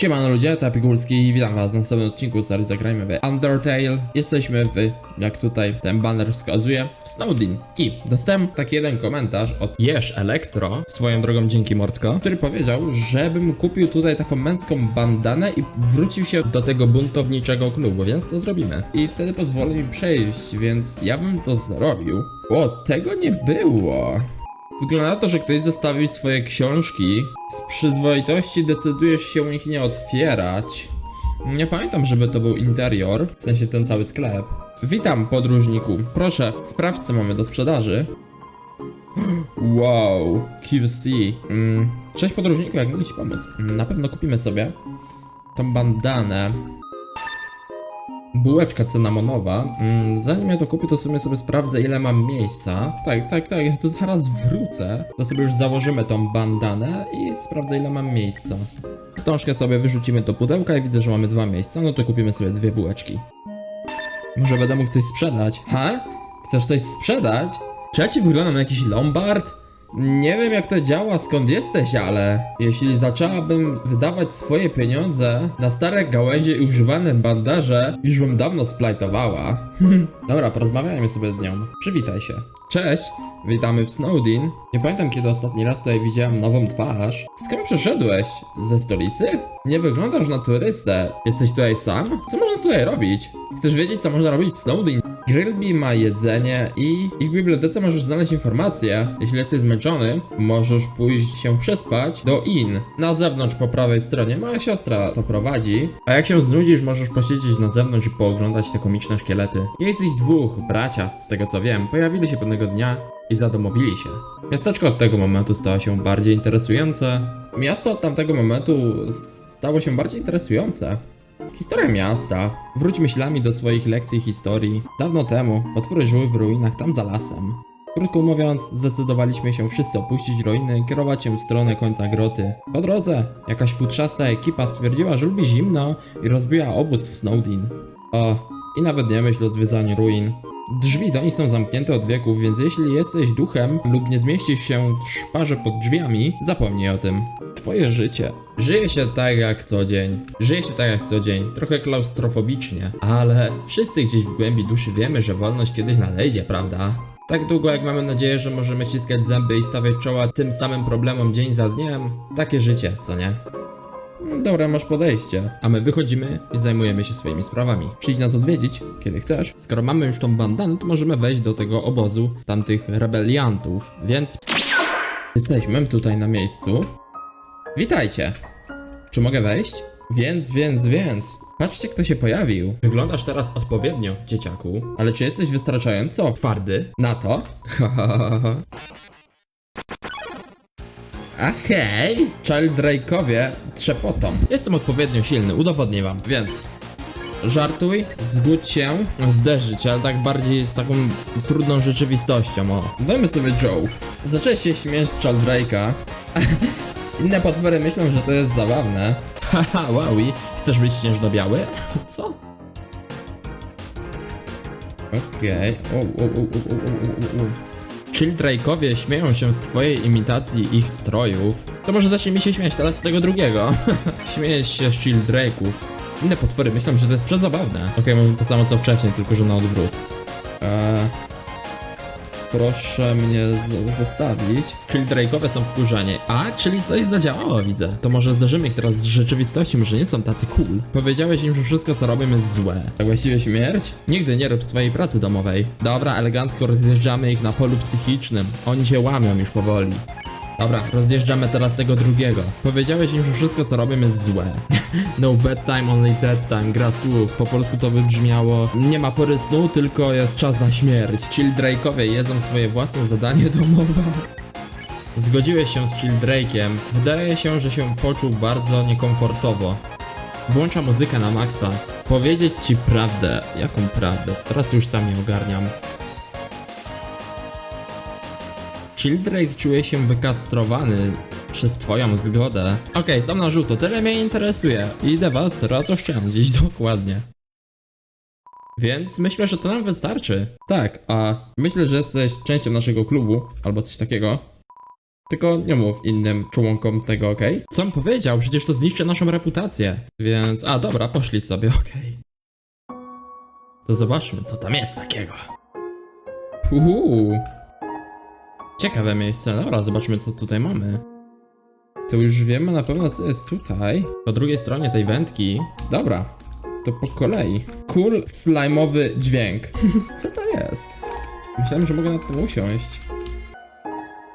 Siemano ludzie, to Epigórski i witam was w następnym odcinku serii Zagrajmy w Undertale. Jesteśmy w, jak tutaj ten banner wskazuje, w Snowdin. I dostałem taki jeden komentarz od Jesz Elektro, swoją drogą dzięki Mordko, który powiedział, żebym kupił tutaj taką męską bandanę i wrócił się do tego buntowniczego klubu, więc to zrobimy. I wtedy pozwolę mi przejść, więc ja bym to zrobił. O, tego nie było. Wygląda na to, że ktoś zostawił swoje książki. Z przyzwoitości decydujesz się ich nie otwierać. Nie pamiętam, żeby to był interior, w sensie ten cały sklep. Witam, podróżniku. Proszę, sprawdź, co mamy do sprzedaży. Wow, QC. Mm, cześć, podróżniku, jak mogę ci? Mm, Na pewno kupimy sobie tą bandanę. Bułeczka cynamonowa. Mm, zanim ja to kupię, to sobie sobie sprawdzę, ile mam miejsca. Tak, tak, tak, ja tu zaraz wrócę. To sobie już założymy tą bandanę i sprawdzę, ile mam miejsca. Wstążkę sobie wyrzucimy do pudełka i widzę, że mamy dwa miejsca, no to kupimy sobie dwie bułeczki. Może będę mógł coś sprzedać? Ha? Chcesz coś sprzedać? Czy ja ci wyglądam na jakiś lombard? Nie wiem jak to działa, skąd jesteś, ale jeśli zaczęłabym wydawać swoje pieniądze na stare gałęzie i używane bandaże, już bym dawno splajtowała. Dobra, porozmawiajmy sobie z nią. Przywitaj się. Cześć, witamy w Snowdin. Nie pamiętam kiedy ostatni raz tutaj widziałem nową twarz. Skąd przyszedłeś? Ze stolicy? Nie wyglądasz na turystę. Jesteś tutaj sam? Co można tutaj robić? Chcesz wiedzieć co można robić w Snowdin? Grillby ma jedzenie i, i w bibliotece możesz znaleźć informacje. Jeśli jesteś zmęczony, możesz pójść się przespać do Inn. Na zewnątrz po prawej stronie moja siostra to prowadzi. A jak się znudzisz, możesz posiedzieć na zewnątrz i pooglądać te komiczne szkielety. Jest ich dwóch, bracia, z tego co wiem, pojawili się pewnego dnia i zadomowili się. Miasteczko od tego momentu stało się bardziej interesujące. Miasto od tamtego momentu stało się bardziej interesujące. Historia miasta. Wróć myślami do swoich lekcji historii. Dawno temu potwory żyły w ruinach tam za lasem. Krótko mówiąc, zdecydowaliśmy się wszyscy opuścić ruiny, kierować się w stronę końca groty. Po drodze, jakaś futrzasta ekipa stwierdziła, że lubi zimno i rozbiła obóz w Snowdin. O, i nawet nie myśl o zwiedzaniu ruin. Drzwi do nich są zamknięte od wieków, więc jeśli jesteś duchem lub nie zmieścisz się w szparze pod drzwiami, zapomnij o tym. Twoje życie. Żyje się tak jak co dzień. Żyje się tak jak co dzień. Trochę klaustrofobicznie, ale wszyscy gdzieś w głębi duszy wiemy, że wolność kiedyś nadejdzie, prawda? Tak długo jak mamy nadzieję, że możemy ściskać zęby i stawiać czoła tym samym problemom dzień za dniem, takie życie, co nie? Dobra, masz podejście. A my wychodzimy i zajmujemy się swoimi sprawami. Przyjdź nas odwiedzić, kiedy chcesz. Skoro mamy już tą bandanę, to możemy wejść do tego obozu tamtych rebeliantów, więc... Jesteśmy tutaj na miejscu. Witajcie. Czy mogę wejść? Więc, więc, więc. Patrzcie, kto się pojawił. Wyglądasz teraz odpowiednio, dzieciaku. Ale czy jesteś wystarczająco twardy na to? Okej. Childrake'owie trzepotą. Jestem odpowiednio silny, udowodnię wam, więc... Żartuj, zgódź się, zderzyć, ale tak bardziej z taką trudną rzeczywistością, o. Dajmy sobie joke. Zacząłeś się śmiać z Childrake'a. Inne potwory myślą, że to jest zabawne. Haha, wowi, chcesz być śnieżno-biały? Co? Okej. O, o. Childrake'owie śmieją się z twojej imitacji ich strojów. To może zacznij mi się śmiać teraz z tego drugiego. Śmiejesz się z Childrake'ów. Inne potwory myślą, że to jest przezabawne. Okej, mamy to samo co wcześniej, tylko że na odwrót. Eee, proszę mnie zostawić. Childrake'owie są wkurzeni. A, czyli coś zadziałało, widzę. To może zdarzymy ich teraz z rzeczywistością, że nie są tacy cool. Powiedziałeś im, że wszystko co robią jest złe. Tak właściwie śmierć? Nigdy nie rób swojej pracy domowej. Dobra, elegancko rozjeżdżamy ich na polu psychicznym. Oni się łamią już powoli. Dobra, rozjeżdżamy teraz tego drugiego. Powiedziałeś im, że wszystko co robią jest złe. no bedtime, only dead time, gra słów. Po polsku to by brzmiało Nie ma pory snu, tylko jest czas na śmierć. Childrake'owie jedzą swoje własne zadanie domowe. Zgodziłeś się z Childrake'iem. Wydaje się, że się poczuł bardzo niekomfortowo. Włącza muzykę na maksa. Powiedzieć ci prawdę. Jaką prawdę? Teraz już sam nie ogarniam. Childrake czuje się wykastrowany przez twoją zgodę. Okej, sam na żółto, tyle mnie interesuje. Idę was teraz oszczędzić, dokładnie. Więc myślę, że to nam wystarczy. Tak, a myślę, że jesteś częścią naszego klubu, albo coś takiego. Tylko nie mów innym członkom tego, okej? Co on powiedział? Przecież to zniszczy naszą reputację. Więc, a dobra, poszli sobie, okej. To zobaczmy, co tam jest takiego. Uhu. Ciekawe miejsce. Dobra, zobaczmy, co tutaj mamy. To już wiemy na pewno, co jest tutaj. Po drugiej stronie tej wędki. Dobra, to po kolei. Cool, slajmowy dźwięk. co to jest? Myślałem, że mogę nad tym usiąść.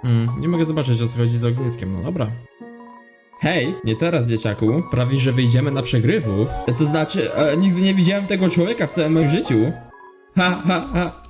Hmm, nie mogę zobaczyć, o co chodzi z ogniskiem. No dobra. Hej, nie teraz, dzieciaku. Prawie, że wyjdziemy na przegrywów. To znaczy, e, nigdy nie widziałem tego człowieka w całym moim życiu. Ha, ha, ha.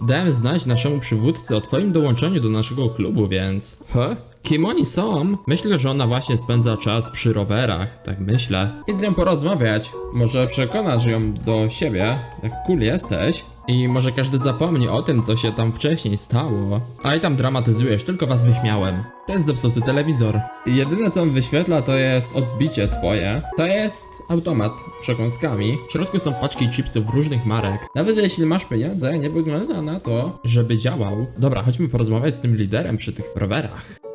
Dałem znać naszemu przywódcy o twoim dołączeniu do naszego klubu, więc... He? Kim oni są? Myślę, że ona właśnie spędza czas przy rowerach, tak myślę. Idź z nią porozmawiać. Może przekonasz ją do siebie, jak cool jesteś. I może każdy zapomni o tym, co się tam wcześniej stało. A i tam dramatyzujesz, tylko was wyśmiałem. To jest zepsuty telewizor. Jedyne co on wyświetla to jest odbicie twoje. To jest automat z przekąskami. W środku są paczki chipsów różnych marek. Nawet jeśli masz pieniądze, nie wygląda na to, żeby działał. Dobra, chodźmy porozmawiać z tym liderem przy tych rowerach.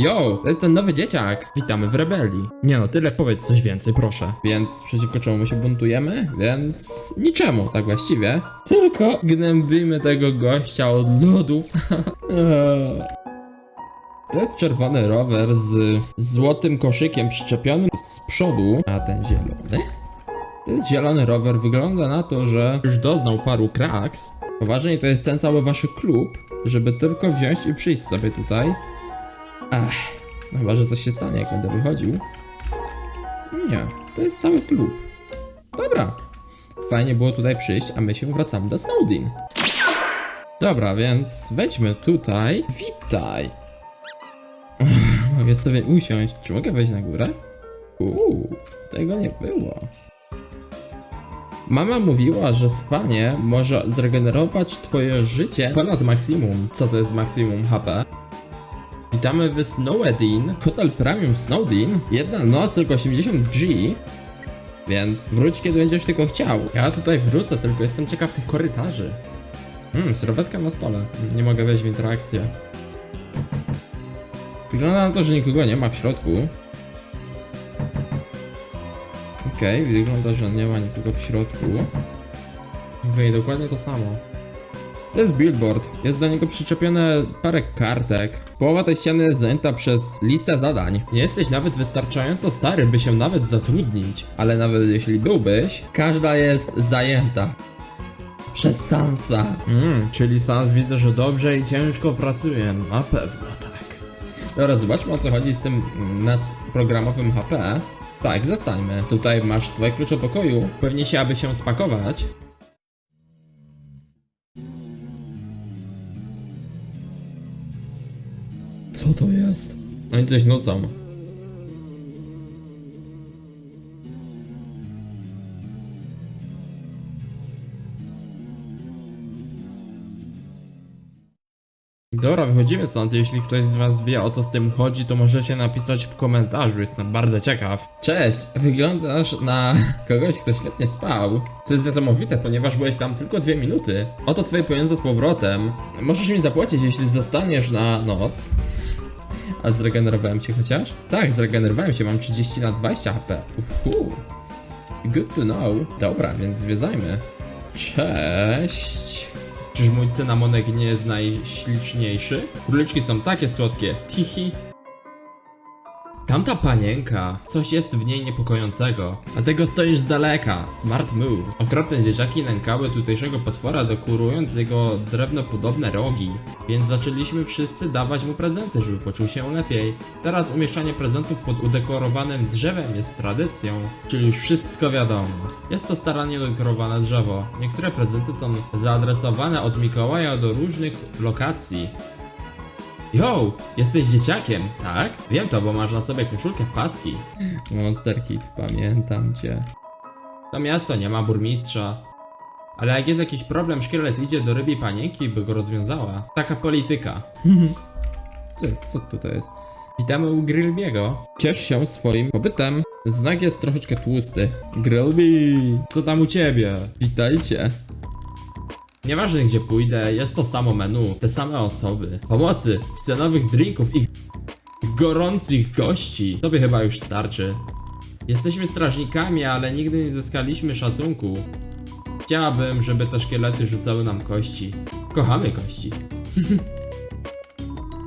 Yo, to jest ten nowy dzieciak. Witamy w rebelii. Nie no, tyle powiedz coś więcej, proszę. Więc przeciwko czemu się buntujemy? Więc niczemu, tak właściwie. Tylko gnębimy tego gościa od lodów. To jest czerwony rower z złotym koszykiem przyczepionym z przodu, a ten zielony? To jest zielony rower, wygląda na to, że już doznał paru kraks. Poważnie to jest ten cały wasz klub, żeby tylko wziąć i przyjść sobie tutaj. No chyba, że coś się stanie, jak będę wychodził. Nie, to jest cały klub. Dobra. Fajnie było tutaj przyjść, a my się wracamy do Snowdin. Dobra, więc wejdźmy tutaj. Witaj. mogę sobie usiąść. Czy mogę wejść na górę? Uuu, tego nie było. Mama mówiła, że spanie może zregenerować twoje życie ponad maksimum. Co to jest maksimum HP? Witamy w Snowedin, hotel premium Snowdin. Jedna noc tylko 80G. Więc wróć kiedy będziesz tylko chciał. Ja tutaj wrócę, tylko jestem ciekaw tych korytarzy. Hmm, serwetka na stole. Nie mogę wejść w interakcję. Wygląda na to, że nikogo nie ma w środku. Okej, wygląda, że nie ma nikogo w środku. Okej, dokładnie to samo. To jest billboard. Jest do niego przyczepione parę kartek. Połowa tej ściany jest zajęta przez listę zadań. Nie jesteś nawet wystarczająco stary, by się nawet zatrudnić. Ale nawet jeśli byłbyś, każda jest zajęta. Przez Sansa. Mm, czyli Sans widzę, że dobrze i ciężko pracuje. Na pewno tak. Dobra, zobaczmy o co chodzi z tym nadprogramowym HP. Tak, zostańmy. Tutaj masz swoje klucze pokoju. Pewnie się, aby się spakować. To jest? Oni coś nucą. Dobra, wychodzimy stąd. Jeśli ktoś z was wie o co z tym chodzi, to możecie napisać w komentarzu. Jestem bardzo ciekaw. Cześć, wyglądasz na kogoś, kto świetnie spał. Co jest niesamowite, ponieważ byłeś tam tylko dwie minuty. Oto twoje pieniądze z powrotem. Możesz mi zapłacić, jeśli zostaniesz na noc. A zregenerowałem się chociaż? Tak, zregenerowałem się, mam 30 na 20 HP. Uhu. Good to know. Dobra, więc zwiedzajmy. Cześć. Czyż mój cynamonek nie jest najśliczniejszy? Króliczki są takie słodkie. Tihi. Tamta panienka, coś jest w niej niepokojącego. Dlatego stoisz z daleka. Smart move. Okropne dzieciaki nękały tutejszego potwora, dekorując jego drewnopodobne rogi. Więc zaczęliśmy wszyscy dawać mu prezenty, żeby poczuł się lepiej. Teraz umieszczanie prezentów pod udekorowanym drzewem jest tradycją, czyli już wszystko wiadomo. Jest to starannie dekorowane drzewo. Niektóre prezenty są zaadresowane od Mikołaja do różnych lokacji. Yo, jesteś dzieciakiem, tak? Wiem to, bo masz na sobie koszulkę w paski. Monster Kid, pamiętam cię. To miasto nie ma burmistrza. Ale jak jest jakiś problem, szkielet idzie do rybi panienki, by go rozwiązała. Taka polityka. co, co tutaj jest? Witamy u Grillbiego. Ciesz się swoim pobytem. Znak jest troszeczkę tłusty. Grillby, co tam u ciebie? Witajcie. Nieważne gdzie pójdę, jest to samo menu, te same osoby. Pomocy, chcę nowych drinków i gorących gości. Tobie chyba już starczy. Jesteśmy strażnikami, ale nigdy nie zyskaliśmy szacunku. Chciałabym, żeby te szkielety rzucały nam kości. Kochamy kości.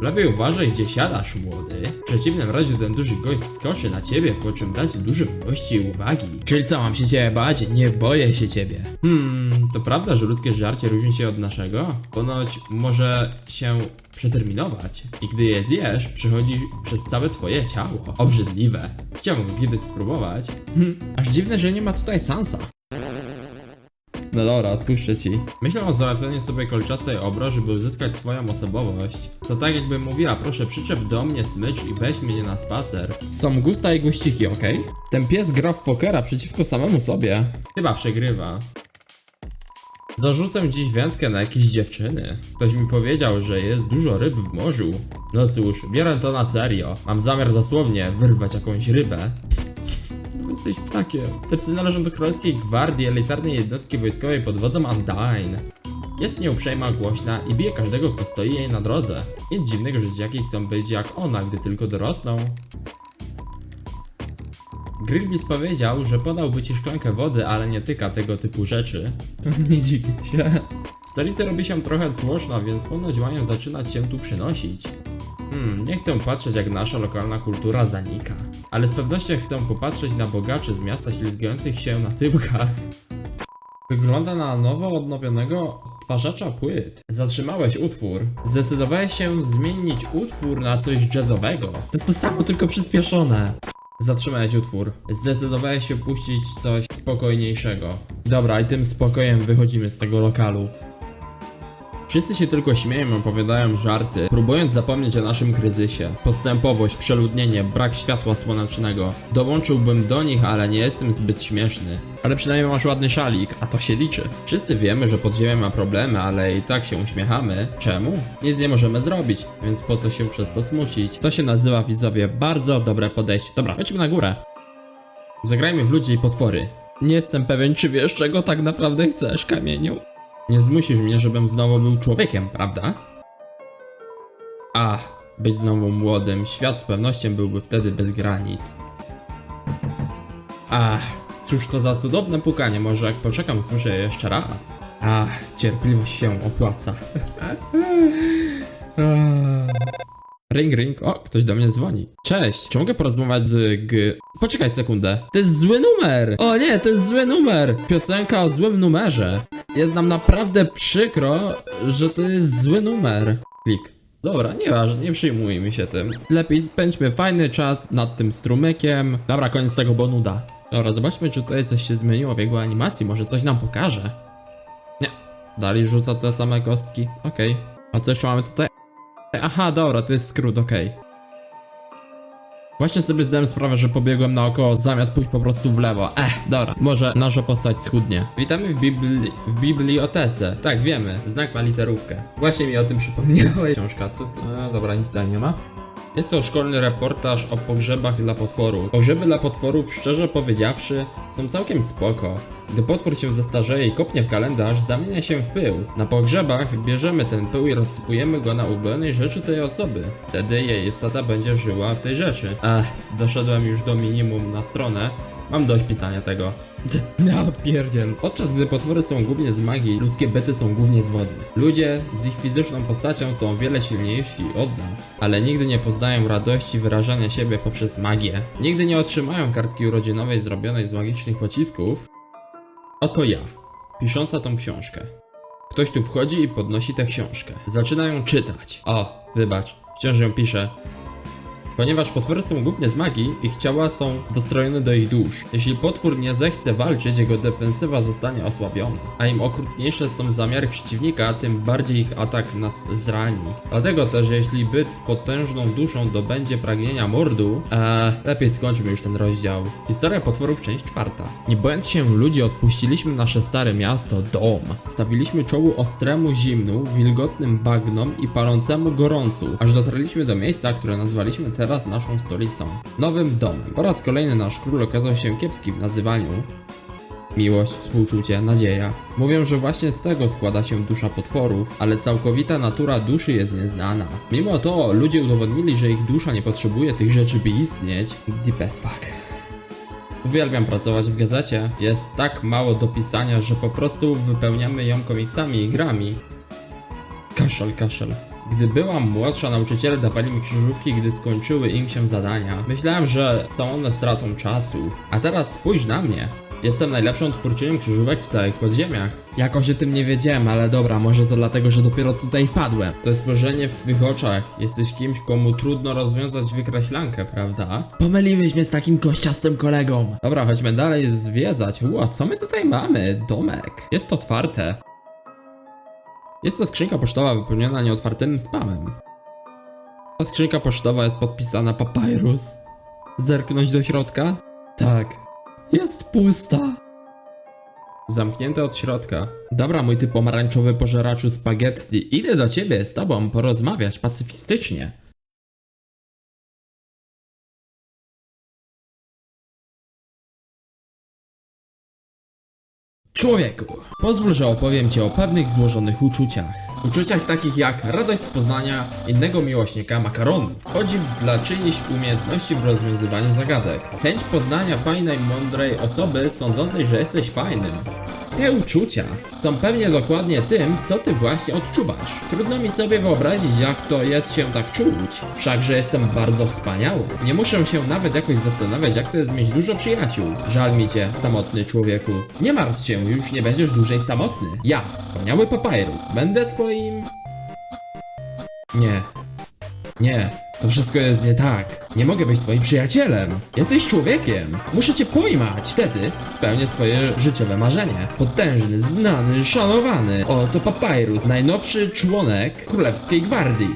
Lepiej uważaj, gdzie siadasz, młody. W przeciwnym razie ten duży gość skoczy na ciebie, po czym da ci dużo miłości i uwagi. Czyli co, mam się ciebie bać? Nie boję się ciebie. Hmm, to prawda, że ludzkie żarcie różni się od naszego? Ponoć może się przeterminować. I gdy je zjesz, przechodzi przez całe twoje ciało. Obrzydliwe. Chciałbym kiedyś spróbować. Hmm, aż dziwne, że nie ma tutaj Sansa. No dobra, odpuszczę ci. Myślę o załatwieniu sobie kolczastej obroży, by uzyskać swoją osobowość. To tak jakbym mówiła, proszę przyczep do mnie smycz i weź mnie na spacer. Są gusta i guściki, okej? Ten pies gra w pokera przeciwko samemu sobie. Chyba przegrywa. Zarzucę dziś wędkę na jakieś dziewczyny. Ktoś mi powiedział, że jest dużo ryb w morzu. No cóż, biorę to na serio. Mam zamiar dosłownie wyrwać jakąś rybę. Jesteś ptakiem. Te psy należą do Królewskiej Gwardii, elitarnej jednostki wojskowej pod wodzą Undyne. Jest nieuprzejma, głośna i bije każdego, kto stoi jej na drodze. Nic dziwnego, że dzieciaki chcą być jak ona, gdy tylko dorosną. Grillbis powiedział, że podałby ci szklankę wody, ale nie tyka tego typu rzeczy. nie dziwię się. W stolicy robi się trochę tłoczno, więc ponoć mają zaczynać się tu przynosić. Hmm, nie chcę patrzeć jak nasza lokalna kultura zanika. Ale z pewnością chcę popatrzeć na bogaczy z miasta ślizgających się na tyłkach. Wygląda na nowo odnowionego odtwarzacza płyt. Zatrzymałeś utwór. Zdecydowałeś się zmienić utwór na coś jazzowego. To jest to samo, tylko przyspieszone. Zatrzymałeś utwór. Zdecydowałeś się puścić coś spokojniejszego. Dobra, i tym spokojem wychodzimy z tego lokalu. Wszyscy się tylko śmieją opowiadają żarty, próbując zapomnieć o naszym kryzysie. Postępowość, przeludnienie, brak światła słonecznego. Dołączyłbym do nich, ale nie jestem zbyt śmieszny. Ale przynajmniej masz ładny szalik, a to się liczy. Wszyscy wiemy, że podziemie ma problemy, ale i tak się uśmiechamy. Czemu? Nic nie możemy zrobić, więc po co się przez to smucić? To się nazywa, widzowie, bardzo dobre podejście. Dobra, chodźmy na górę. Zagrajmy w ludzi i potwory. Nie jestem pewien, czy wiesz, czego tak naprawdę chcesz, kamieniu. Nie zmusisz mnie, żebym znowu był człowiekiem, prawda? Ach, być znowu młodym, świat z pewnością byłby wtedy bez granic. Ach, cóż to za cudowne pukanie, może jak poczekam, słyszę je jeszcze raz. Ach, cierpliwość się opłaca. Ring, ring, o, ktoś do mnie dzwoni. Cześć, czy mogę porozmawiać z g... Poczekaj sekundę. To jest zły numer! O nie, to jest zły numer! Piosenka o złym numerze. Jest nam naprawdę przykro, że to jest zły numer. Klik. Dobra, nieważne, nie przejmujmy się tym. Lepiej spędźmy fajny czas nad tym strumykiem. Dobra, koniec tego, bo nuda. Dobra, zobaczmy, czy tutaj coś się zmieniło w jego animacji. Może coś nam pokaże. Nie, dalej rzuca te same kostki. Okej. A co jeszcze mamy tutaj? Aha, dobra, to jest skrót, okej. Właśnie sobie zdałem sprawę, że pobiegłem naokoło zamiast pójść po prostu w lewo. Ech, dobra, może nasza postać schudnie. Witamy w, bibli w bibliotece. Tak, wiemy, znak ma literówkę. Właśnie mi o tym przypomniałeś. Książka, co? E, dobra, nic za nie ma. Jest to szkolny reportaż o pogrzebach dla potworów. Pogrzeby dla potworów, szczerze powiedziawszy, są całkiem spoko. Gdy potwór się zestarzeje i kopnie w kalendarz, zamienia się w pył. Na pogrzebach bierzemy ten pył i rozsypujemy go na ulubionej rzeczy tej osoby. Wtedy jej istota będzie żyła w tej rzeczy. Ech, doszedłem już do minimum na stronę. Mam dość pisania tego. No odpierdziel. Podczas gdy potwory są głównie z magii, ludzkie byty są głównie z wody. Ludzie z ich fizyczną postacią są o wiele silniejsi od nas, ale nigdy nie poznają radości wyrażania siebie poprzez magię. Nigdy nie otrzymają kartki urodzinowej zrobionej z magicznych pocisków. Oto ja, pisząca tą książkę. Ktoś tu wchodzi i podnosi tę książkę. Zaczyna ją czytać. O, wybacz, wciąż ją piszę. Ponieważ potwory są głównie z magii, ich ciała są dostrojone do ich dusz. Jeśli potwór nie zechce walczyć, jego defensywa zostanie osłabiona. A im okrutniejsze są zamiary przeciwnika, tym bardziej ich atak nas zrani. Dlatego też, jeśli byt z potężną duszą dobędzie pragnienia mordu, eee, lepiej skończmy już ten rozdział. Historia potworów, część czwarta. Nie bojąc się ludzi, odpuściliśmy nasze stare miasto, dom. Stawiliśmy czoło ostremu zimnu, wilgotnym bagnom i palącemu gorącu, aż dotarliśmy do miejsca, które nazwaliśmy teraz naszą stolicą. Nowym domem. Po raz kolejny nasz król okazał się kiepski w nazywaniu. Miłość, współczucie, nadzieja. Mówią, że właśnie z tego składa się dusza potworów, ale całkowita natura duszy jest nieznana. Mimo to ludzie udowodnili, że ich dusza nie potrzebuje tych rzeczy, by istnieć. Deep as fuck. Uwielbiam pracować w gazecie. Jest tak mało do pisania, że po prostu wypełniamy ją komiksami i grami. Kaszel, kaszel. Gdy byłam młodsza, nauczyciele dawali mi krzyżówki, gdy skończyły im się zadania. Myślałem, że są one stratą czasu. A teraz spójrz na mnie. Jestem najlepszą twórczynią krzyżówek w całych podziemiach. Jakoś o tym nie wiedziałem, ale dobra, może to dlatego, że dopiero tutaj wpadłem. To spojrzenie w twych oczach. Jesteś kimś, komu trudno rozwiązać wykreślankę, prawda? Pomyliłeś mnie z takim kościastym kolegą. Dobra, chodźmy dalej zwiedzać. Ło, co my tutaj mamy? Domek. Jest otwarte. Jest to skrzynka pocztowa wypełniona nieotwartym spamem. Ta skrzynka pocztowa jest podpisana Papyrus. Zerknąć do środka? Tak. Jest pusta. Zamknięte od środka. Dobra, mój ty pomarańczowy pożeraczu spaghetti. Idę do ciebie z tobą porozmawiać pacyfistycznie. Człowieku, pozwól, że opowiem ci o pewnych złożonych uczuciach. Uczuciach takich jak radość z poznania innego miłośnika makaronu, podziw dla czyjejś umiejętności w rozwiązywaniu zagadek, chęć poznania fajnej, mądrej osoby sądzącej, że jesteś fajnym. Te uczucia są pewnie dokładnie tym, co ty właśnie odczuwasz. Trudno mi sobie wyobrazić, jak to jest się tak czuć. Wszakże jestem bardzo wspaniały. Nie muszę się nawet jakoś zastanawiać, jak to jest mieć dużo przyjaciół. Żal mi cię, samotny człowieku. Nie martw się, już nie będziesz dłużej samotny. Ja, wspaniały papyrus, będę twoim... Nie. Nie, to wszystko jest nie tak. Nie mogę być twoim przyjacielem. Jesteś człowiekiem. Muszę cię pojmać. Wtedy spełnię swoje życiowe marzenie. Potężny, znany, szanowany. Oto Papyrus, najnowszy członek Królewskiej Gwardii.